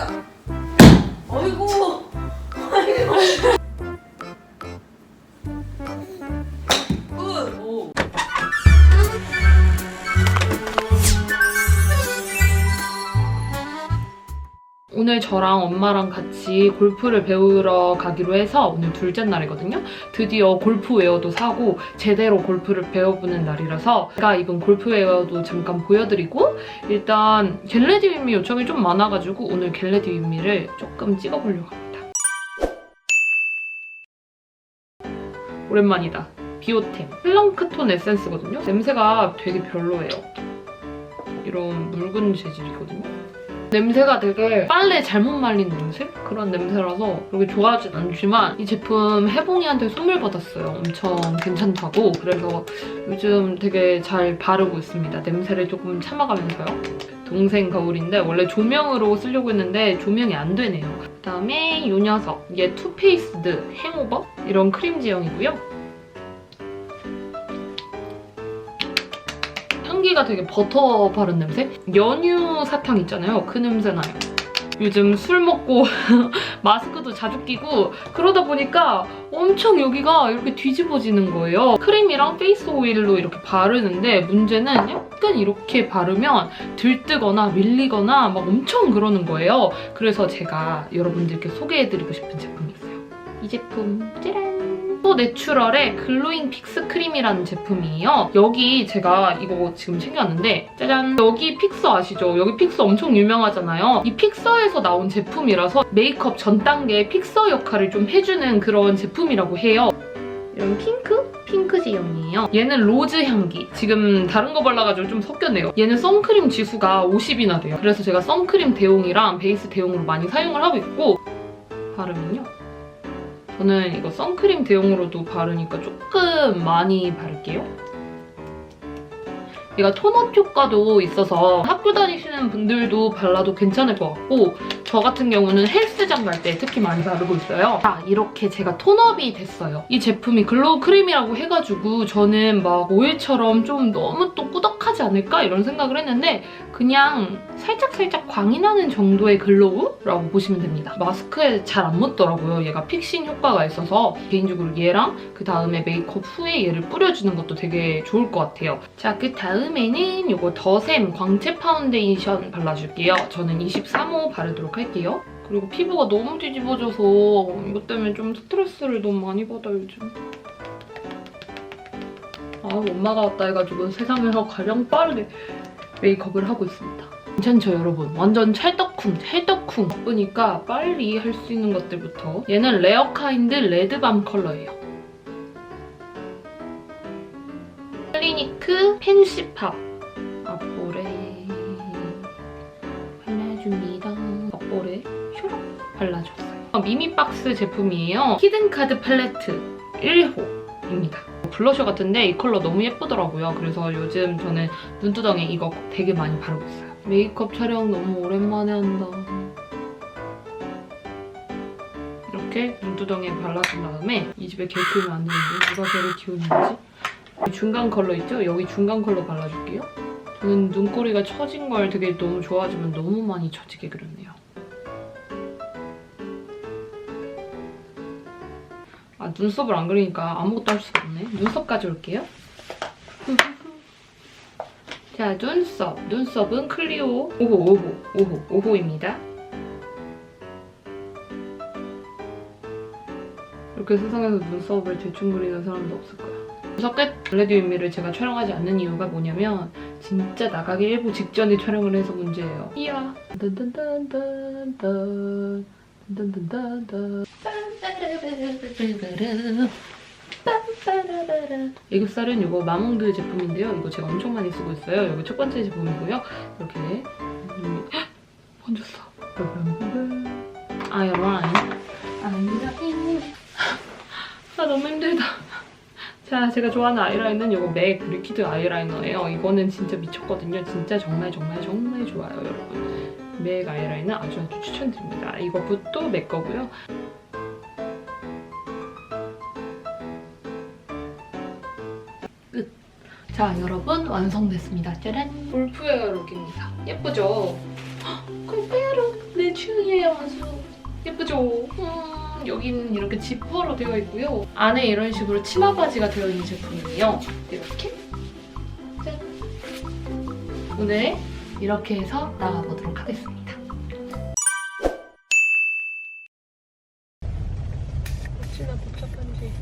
가자. 어이구. 아이고. 오늘 저랑 엄마랑 같이 골프를 배우러 가기로 해서 오늘 둘째 날이거든요. 드디어 골프웨어도 사고 제대로 골프를 배워보는 날이라서 제가 입은 골프웨어도 잠깐 보여드리고 일단 겟레디 윗미 요청이 좀 많아가지고 오늘 겟레디 윗미를 조금 찍어보려고 합니다. 오랜만이다. 비오템 플렁크톤 에센스거든요. 냄새가 되게 별로예요. 이런 묽은 재질이거든요. 냄새가 되게 빨래 잘못 말린 냄새? 그런 냄새라서 그렇게 좋아하진 않지만 이 제품 혜봉이한테 선물 받았어요. 엄청 괜찮다고. 그래서 요즘 되게 잘 바르고 있습니다. 냄새를 조금 참아가면서요. 동생 거울인데 원래 조명으로 쓰려고 했는데 조명이 안 되네요. 그다음에 이 녀석. 이게 투페이스드 행오버 이런 크림 지형이고요. 향기가 되게 버터 바른 냄새? 연유 사탕 있잖아요. 그 냄새 나요. 요즘 술 먹고 마스크도 자주 끼고 그러다 보니까 엄청 여기가 이렇게 뒤집어지는 거예요. 크림이랑 페이스 오일로 이렇게 바르는데 문제는 약간 이렇게 바르면 들뜨거나 밀리거나 막 엄청 그러는 거예요. 그래서 제가 여러분들께 소개해드리고 싶은 제품이 있어요. 이 제품 짜란! 또 내추럴의 글로잉 픽스 크림이라는 제품이에요. 여기 제가 이거 지금 챙겨왔는데 짜잔 여기 픽서 아시죠? 여기 픽서 엄청 유명하잖아요. 이 픽서에서 나온 제품이라서 메이크업 전 단계의 픽서 역할을 좀 해주는 그런 제품이라고 해요. 이런 핑크? 핑크 지형이에요. 얘는 로즈 향기. 지금 다른 거 발라가지고 좀 섞였네요. 얘는 선크림 지수가 50이나 돼요. 그래서 제가 선크림 대용이랑 베이스 대용으로 많이 사용을 하고 있고 바르면요. 저는 이거 선크림 대용으로도 바르니까 조금 많이 바를게요. 얘가 톤업 효과도 있어서 학교 다니시는 분들도 발라도 괜찮을 것 같고 저 같은 경우는 헬스장 갈 때 특히 많이 바르고 있어요. 자, 이렇게 제가 톤업이 됐어요. 이 제품이 글로우 크림이라고 해가지고 저는 막 오일처럼 좀 너무 또 꾸덕하지 않을까 이런 생각을 했는데 그냥 살짝살짝 광이 나는 정도의 글로우라고 보시면 됩니다. 마스크에 잘 안 묻더라고요. 얘가 픽싱 효과가 있어서 개인적으로 얘랑 그 다음에 메이크업 후에 얘를 뿌려주는 것도 되게 좋을 것 같아요. 자, 그 다음에는 이거 더샘 광채 파운데이션 발라줄게요. 저는 23호 바르도록 할게요. 그리고 피부가 너무 뒤집어져서 이것 때문에 좀 스트레스를 너무 많이 받아요, 요즘. 아, 엄마가 왔다 해가지고 세상에서 가장 빠르게 메이크업을 하고 있습니다. 괜찮죠, 여러분? 완전 찰떡쿵, 찰떡쿵. 예쁘니까 빨리 할 수 있는 것들부터. 얘는 레어카인드 레드밤 컬러예요. 클리니크 펜시팝. 발라줬어요. 어, 미미박스 제품이에요. 히든카드 팔레트 1호입니다. 블러셔 같은데 이 컬러 너무 예쁘더라고요. 그래서 요즘 저는 눈두덩이 이거 되게 많이 바르고 있어요. 메이크업 촬영 너무 오랜만에 한다. 이렇게 눈두덩이에 발라준 다음에 이 집에 개 키우면 안 되는데 누가 개를 키우는 거지? 이 중간 컬러 있죠? 여기 중간 컬러 발라줄게요. 저는 눈꼬리가 처진 걸 되게 너무 좋아하지만 너무 많이 처지게 그렸네요. 아 눈썹을 안 그리니까 아무것도 할 수가 없네. 눈썹까지 올게요. 자 눈썹. 눈썹은 클리오 5호 5호 5호 5호입니다. 이렇게 세상에서 눈썹을 대충 그리는 사람도 없을 거야. 눈썹 끝 블레디 윗미를 제가 촬영하지 않는 이유가 뭐냐면 진짜 나가기 일부 직전에 촬영을 해서 문제예요. 이야. 딴딴딴딴딴 딴딴딴딴 애교살은 이거 마몽드 제품인데요. 이거 제가 엄청 많이 쓰고 있어요. 이거 첫 번째 제품이고요. 이렇게 음, 헉! 번졌어. 아이라인. 아이라인. 아 너무 힘들다. 자, 제가 좋아하는 아이라인은 이거 맥 리퀴드 아이라이너예요. 이거는 진짜 미쳤거든요. 진짜 정말 정말 정말 좋아요, 여러분. 맥 아이라이너 아주 아주 추천드립니다. 이거부터 맥 거고요. 끝. 자, 여러분 완성됐습니다. 짜란! 골프웨어 룩입니다. 예쁘죠? 헉, 골프웨어 룩! 내 취향이에요. 예쁘죠? 음, 여기는 이렇게 지퍼로 되어 있고요. 안에 이런 식으로 치마 바지가 되어 있는 제품이에요. 이렇게. 짠. 오늘 이렇게 해서 나가보도록 하겠습니다. 어찌나 복잡한지.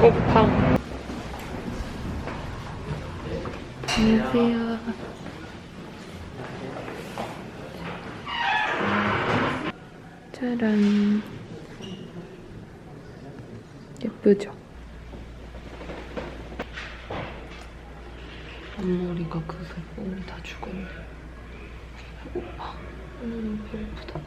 배고파. 안녕하세요. 짜란. 예쁘죠? 앞머리가 그새 오늘 다 죽었네. 배고파. 오늘은 배고프다.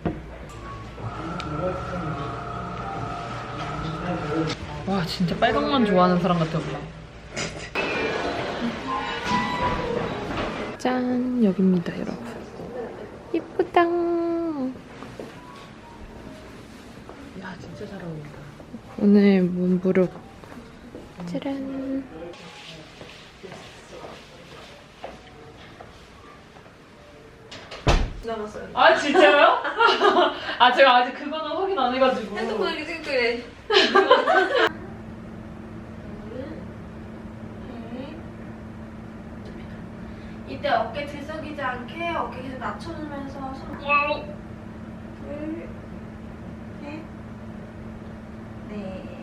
와 진짜 빨강만 좋아하는 사람 같아 보여. 짠 여기입니다 여러분. 잘 어울린다. 오늘 문부룩 짜란. 남았어요. 아 진짜요? 아 제가 아직 그거는 확인 안 해가지고. 핸드폰 이렇게 찍고 그래. 이때 어깨 들썩이지 않게 어깨 계속 낮춰주면서 손 와우. 둘, 셋,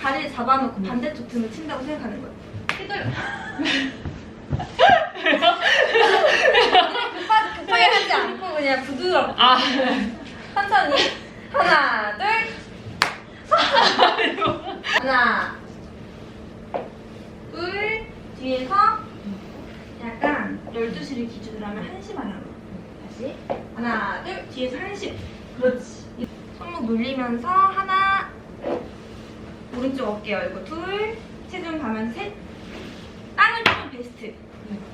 다리를 잡아놓고 반대쪽 등을 친다고 생각하는 거예요. 휘둘러. 급하, 급하게 하지 않고 그냥 부드럽게 아. 천천히. 하나 둘. 하나 둘. 뒤에서 약간 12시를 기준으로 하면 1시 방향으로 다시. 하나 둘. 뒤에서 1시 그렇지. 손목 놀리면서 하나 오른쪽 어깨 열고 둘 체중 가면서 셋. 땅을 치면 베스트.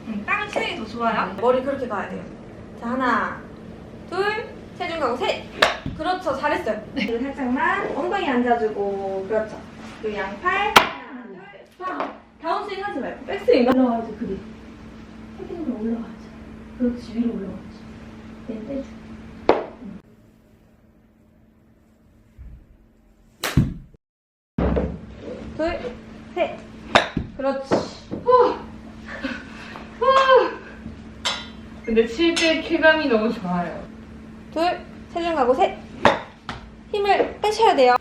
응, 땅을 치는 게 더 좋아요. 머리 그렇게 가야 돼요. 자 하나 둘 체중 가고 셋. 그렇죠 잘했어요. 그리고 살짝만 엉덩이 앉아주고 그렇죠. 그리고 양팔 하나 둘 다운스윙 하지 말고 백스윙. 올라가야지 그리 헤딩으로 올라가야지. 그렇지 위로 올라가야지. 얘 떼줘 둘, 셋. 그렇지. 근데 칠 때 쾌감이 너무 좋아요. 둘, 체중 가고 셋. 힘을 빼셔야 돼요.